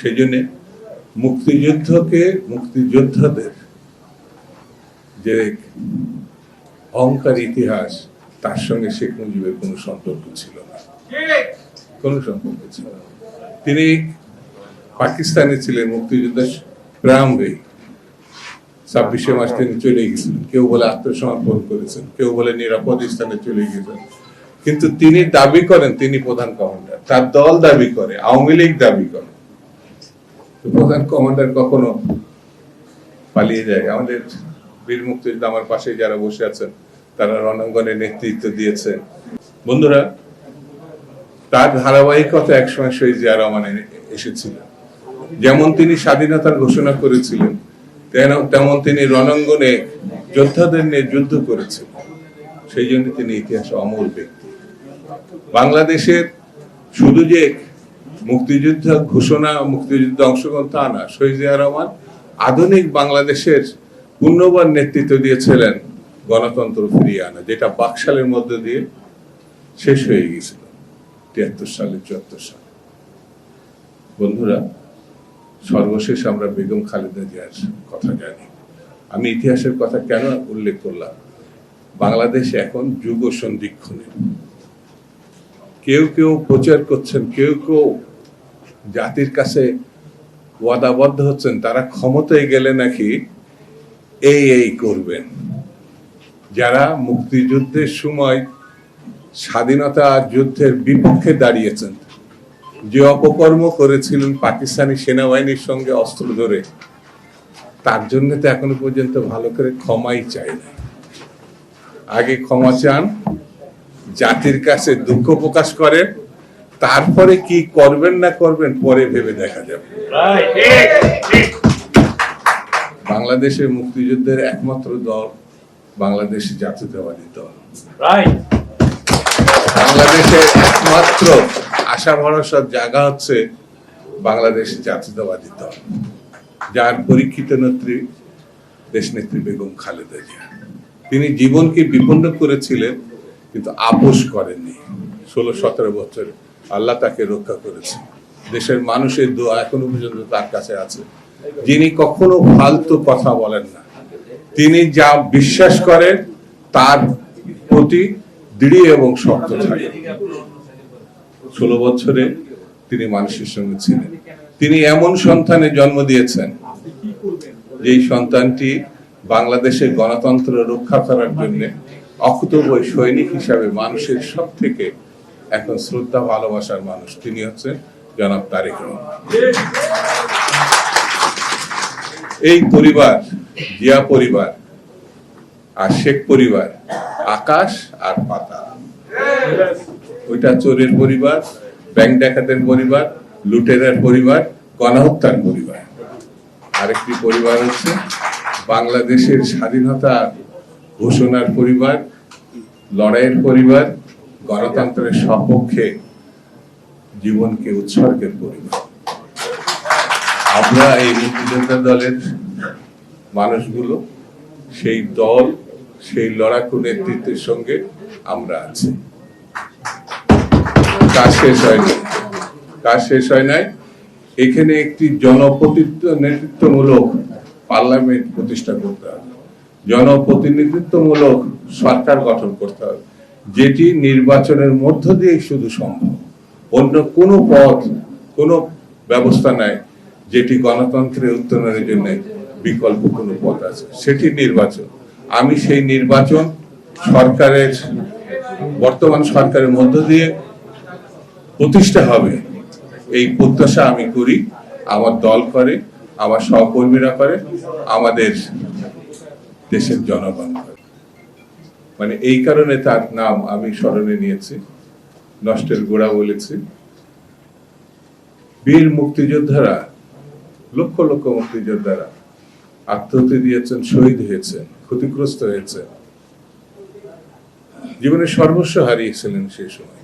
সেই জন্য মুক্তিযুদ্ধকে মুক্তিযোদ্ধাদের যে অহংকার ইতিহাস, তার সঙ্গে শেখ মুজিবের কোনো সম্পর্ক ছিল না। কোনো সম্পর্ক ছিল না। তিনি পাকিস্তানে ছিলেন মুক্তিযুদ্ধের প্রারম্ভে ছাব্বিশে মাস তিনি চলে গেছিলেন কেউ বলে আত্মসমর্পণ করেছেন, কেউ বলে নিরাপদ স্থানে চলে গেছেন। কিন্তু তিনি দাবি করেন, তিনি প্রধান কমান্ডার। তার দল দাবি করে, আওয়ামী লীগ দাবি করে। প্রধান কমান্ডার কখনো পালিয়ে যায়। আমাদের বীর মুক্তিযোদ্ধা আমার পাশে যারা বসে আছেন, তারা রণাঙ্গনে নেতৃত্ব দিয়েছে। বন্ধুরা, তার ধারাবাহিকতা একসময় শহীদ জিয়া রহমানের এসেছিল। যেমন তিনি স্বাধীনতার ঘোষণা করেছিলেন তেমন তিনি রণাঙ্গনে যোদ্ধাদের নিয়ে যুদ্ধ করেছিলেন। সেই জন্য তিনি ইতিহাসে অমর ব্যক্তি। বাংলাদেশের শুধু যে মুক্তিযুদ্ধ ঘোষণা, মুক্তিযুদ্ধে অংশগ্রহণ তা না। শহীদ রহমান আধুনিক বাংলাদেশের পূর্ণবান নেতৃত্ব দিয়েছিলেন গণতন্ত্র ফিরিয়ে আনা, যেটা বাকশালের মধ্য দিয়ে শেষ হয়ে গিয়েছিল, তিয়াত্তর সালে, চুয়াত্তর সালে। বন্ধুরা, সর্বশেষ আমরা বেগম খালেদা জিয়ার কথা জানি। আমি ইতিহাসের কথা কেন উল্লেখ করলাম? বাংলাদেশ এখন যুগ সন্ধিক্ষণে কেউ কেউ প্রচার করছেন, কেউ কেউ জাতির কাছে ওয়াদাবদ্ধ হচ্ছেন, তারা ক্ষমতায় গেলে নাকি এই এই করবেন। যারা মুক্তিযুদ্ধের সময় স্বাধীনতা যুদ্ধের বিপক্ষে দাঁড়িয়েছেন, যে অপকর্ম করেছিলেন পাকিস্তানি সেনাবাহিনীর সঙ্গে অস্ত্র ধরে, তার জন্য তো এখনও পর্যন্ত ভালো করে ক্ষমাই চাই না আগে ক্ষমা চান, জাতির কাছে দুঃখ প্রকাশ করেন তারপরে কি করবেন না করবেন পরে ভেবে দেখা যাবে। বাংলাদেশের মুক্তিযুদ্ধের একমাত্র দল বাংলাদেশ জাতীয়তাবাদী দল। বাংলাদেশের একমাত্র আশা ভরসার জায়গা হচ্ছে বাংলাদেশ জাতীয়তাবাদী দল। যার পরীক্ষিত নেত্রী দেশনেত্রী বেগম খালেদা জিয়া। তিনি জীবনকে বিপন্ন করেছিলেন কিন্তু আপোষ করেননি। ষোলো সতেরো বছর আল্লাহ তাকে রক্ষা করেছে। দেশের মানুষের দোয়া এখনও পর্যন্ত তার কাছে আছে। যিনি কখনো ফালতু কথা বলেন না। তিনি যা বিশ্বাস করেন, তার প্রতি দৃঢ় এবং শক্ত থাকেন ষোলো বছরে তিনি মানুষের সঙ্গে ছিলেন। তিনি এমন সন্তানের জন্ম দিয়েছেন, যেই সন্তানটি বাংলাদেশের গণতন্ত্র রক্ষা করার জন্য অকুতবয় সৈনিক হিসাবে মানুষের সব থেকে এখন শ্রদ্ধা, ভালোবাসার মানুষ। তিনি হচ্ছেন জনাব তারেক রহমান। এই পরিবার, জিয়া পরিবার আর শেখ পরিবার, আকাশ আর পাতাল। ওইটা চোরের পরিবার, ব্যাংক ডাকাতের পরিবার, লুটেরার পরিবার, গণহত্যার পরিবার। আরেকটি পরিবার হচ্ছে বাংলাদেশের স্বাধীনতা ঘোষণার পরিবার, লড়াইয়ের পরিবার গণতন্ত্রের সপক্ষে জীবনকে উৎসর্গের পরিবার আমরা এই মুক্তিযোদ্ধা দলের মানুষগুলো, সেই দল, সেই লড়াকু নেতৃত্বের সঙ্গে আমরা আছি। কাজ শেষ হয় হয়নি কাজ শেষ হয় নাই। এখানে একটি জনপ্রতিনিধিত্ব নেতৃত্বমূলক পার্লামেন্ট প্রতিষ্ঠা করতে হবে। জনপ্রতিনিধিত্বমূলক সরকার গঠন করতে হবে। যেটি নির্বাচনের মধ্য দিয়ে শুধু সম্ভব। অন্য কোনো পথ, কোনো ব্যবস্থা নাই যেটি গণতন্ত্রের উত্তরণের জন্য বিকল্প কোনো পথ আছে। সেটি নির্বাচন। আমি সেই নির্বাচন সরকারের, বর্তমান সরকারের মধ্য দিয়ে প্রতিষ্ঠা হবে। এই প্রত্যাশা আমি করি। আমার দল করে, আমার সহকর্মীরা করে, আমাদের দেশের জনগণ করে। মানে এই কারণে তার নাম আমি স্মরণে নিয়েছি, নষ্টের গোড়া বলেছি। বীর মুক্তিযোদ্ধারা, লক্ষ লক্ষ মুক্তিযোদ্ধারা আত্মহত্যা দিয়েছেন, শহীদ হয়েছেন, ক্ষতিগ্রস্ত হয়েছেন। জীবনের সর্বস্ব হারিয়েছিলেন সেই সময়।